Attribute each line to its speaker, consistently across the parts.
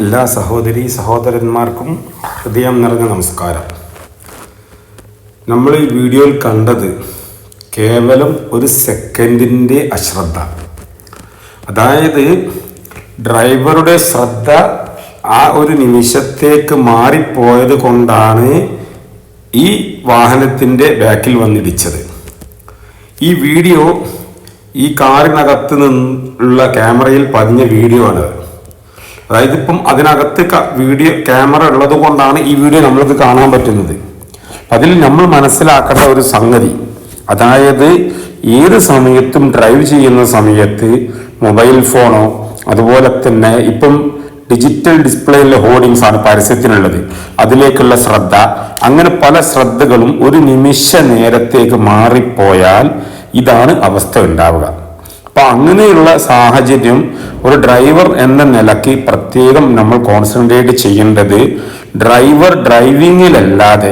Speaker 1: എല്ലാ സഹോദരി സഹോദരന്മാർക്കും ഹൃദയം നിറഞ്ഞ നമസ്കാരം. നമ്മൾ ഈ വീഡിയോയിൽ കണ്ടത് കേവലം ഒരു സെക്കൻഡിന്റെ അശ്രദ്ധ. അതായത് ഡ്രൈവറുടെ ശ്രദ്ധ ആ ഒരു നിമിഷത്തേക്ക് മാറിപ്പോയത് കൊണ്ടാണ് ഈ വാഹനത്തിന്റെ ബാക്കിൽ വന്നിടിച്ചത്. ഈ വീഡിയോ ഈ കാറിനകത്ത് നിന്നുള്ള ക്യാമറയിൽ പതിഞ്ഞ വീഡിയോ ആണ്. അതായത് ഇപ്പം അതിനകത്ത് വീഡിയോ ക്യാമറ ഉള്ളത് കൊണ്ടാണ് ഈ വീഡിയോ നമ്മൾക്ക് കാണാൻ പറ്റുന്നത്. അതിൽ നമ്മൾ മനസ്സിലാക്കേണ്ട ഒരു സംഗതി അതായത് ഏത് സമയത്തും ഡ്രൈവ് ചെയ്യുന്ന സമയത്ത് മൊബൈൽ ഫോണോ അതുപോലെ തന്നെ ഇപ്പം ഡിജിറ്റൽ ഡിസ്പ്ലേയിലെ ഹോർഡിങ്സ് ആണ് പരസ്യത്തിനുള്ളത്. അതിലേക്കുള്ള ശ്രദ്ധ അങ്ങനെ പല ശ്രദ്ധകളും ഒരു നിമിഷ നേരത്തേക്ക് മാറിപ്പോയാൽ ഇതാണ് അവസ്ഥ ഉണ്ടാവുക. അപ്പൊ അങ്ങനെയുള്ള സാഹചര്യം ഒരു ഡ്രൈവർ എന്ന നിലയ്ക്ക് പ്രത്യേകം നമ്മൾ കോൺസെൻട്രേറ്റ് ചെയ്യേണ്ടത് ഡ്രൈവർ ഡ്രൈവിങ്ങിലല്ലാതെ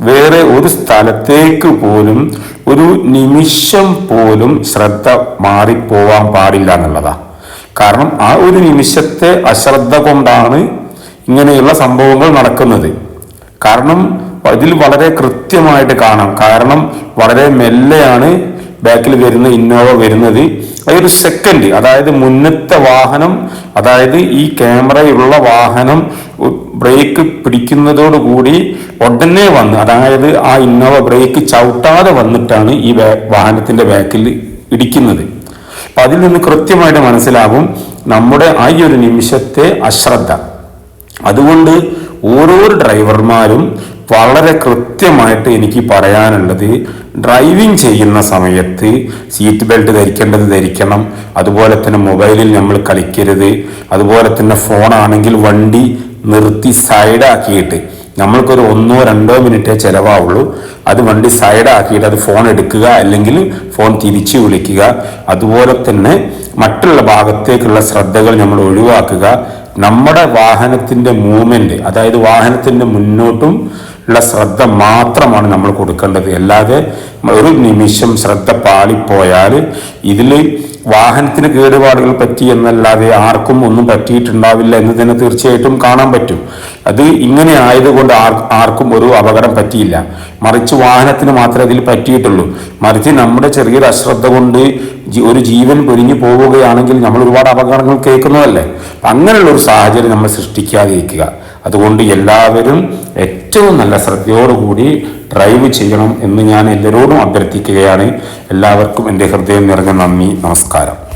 Speaker 1: വേറെ ഒരു സ്ഥലത്തേക്ക് പോലും ഒരു നിമിഷം പോലും ശ്രദ്ധ മാറിപ്പോവാൻ പാടില്ല എന്നുള്ളതാണ് കാരണം ആ ഒരു നിമിഷത്തെ അശ്രദ്ധ കൊണ്ടാണ് ഇങ്ങനെയുള്ള സംഭവങ്ങൾ നടക്കുന്നത്. കാരണം ഇതിൽ വളരെ കൃത്യമായിട്ട് കാണാം. കാരണം വളരെ മെല്ലെയാണ് ബാക്കിൽ വരുന്ന ഇന്നോവ വരുന്നത് അതൊരു സെക്കൻഡ് അതായത് മുന്നത്തെ വാഹനം അതായത് ഈ ക്യാമറയുള്ള വാഹനം ബ്രേക്ക് പിടിക്കുന്നതോടുകൂടി ഉടനെ വന്ന് അതായത് ആ ഇന്നോവ ബ്രേക്ക് ചവിട്ടാതെ വന്നിട്ടാണ് ഈ വാഹനത്തിന്റെ ബാക്കിൽ ഇടിക്കുന്നത്. അപ്പൊ അതിൽ നിന്ന് കൃത്യമായിട്ട് മനസ്സിലാകും നമ്മുടെ ആ ഒരു നിമിഷത്തെ അശ്രദ്ധ. അതുകൊണ്ട് ഓരോ ഡ്രൈവർമാരും വളരെ കൃത്യമായിട്ട് എനിക്ക് പറയാനുള്ളത് ഡ്രൈവിംഗ് ചെയ്യുന്ന സമയത്ത് സീറ്റ് ബെൽറ്റ് ധരിക്കേണ്ടത് ധരിക്കണം. അതുപോലെ തന്നെ മൊബൈലിൽ നമ്മൾ കളിക്കരുത്. അതുപോലെ തന്നെ ഫോണാണെങ്കിൽ വണ്ടി നിർത്തി സൈഡാക്കിയിട്ട് നമ്മൾക്കൊരു ഒന്നോ രണ്ടോ മിനിറ്റേ ചിലവാവുള്ളൂ. അത് വണ്ടി സൈഡാക്കിയിട്ട് അത് ഫോൺ എടുക്കുക അല്ലെങ്കിൽ ഫോൺ തിരിച്ചു വിളിക്കുക. അതുപോലെ തന്നെ മറ്റുള്ള ഭാഗത്തേക്കുള്ള ശ്രദ്ധകൾ നമ്മൾ ഒഴിവാക്കുക. നമ്മുടെ വാഹനത്തിന്റെ മൂവ്മെന്റ് അതായത് വാഹനത്തിന്റെ മുന്നോട്ടും ഉള്ള ശ്രദ്ധ മാത്രമാണ് നമ്മൾ കൊടുക്കേണ്ടത്. അല്ലാതെ ഒരു നിമിഷം ശ്രദ്ധ പാളിപ്പോയാൽ ഇതിൽ വാഹനത്തിന് കേടുപാടുകൾ പറ്റി എന്നല്ലാതെ ആർക്കും ഒന്നും പറ്റിയിട്ടുണ്ടാവില്ല എന്ന് തന്നെ തീർച്ചയായിട്ടും കാണാൻ പറ്റും. അത് ഇങ്ങനെ ആയതുകൊണ്ട് ആർ ആർക്കും ഒരു അപകടം പറ്റിയില്ല. മറിച്ച് വാഹനത്തിന് മാത്രമേ അതിൽ പറ്റിയിട്ടുള്ളൂ. മറിച്ച് നമ്മുടെ ചെറിയൊരു അശ്രദ്ധ കൊണ്ട് ഒരു ജീവൻ പൊരിഞ്ഞു പോവുകയാണെങ്കിൽ നമ്മൾ ഒരുപാട് അപകടങ്ങൾ കേൾക്കുന്നതല്ലേ? അങ്ങനെയുള്ള ഒരു സാഹചര്യം നമ്മൾ സൃഷ്ടിക്കാതിരിക്കുക. അതുകൊണ്ട് എല്ലാവരും ഏറ്റവും നല്ല ശ്രദ്ധയോടുകൂടി ഡ്രൈവ് ചെയ്യണം എന്ന് ഞാൻ എല്ലാവരോടും അഭ്യർത്ഥിക്കുകയാണ്. എല്ലാവർക്കും എന്റെ ഹൃദയം നിറഞ്ഞ നന്ദി. നമസ്കാരം.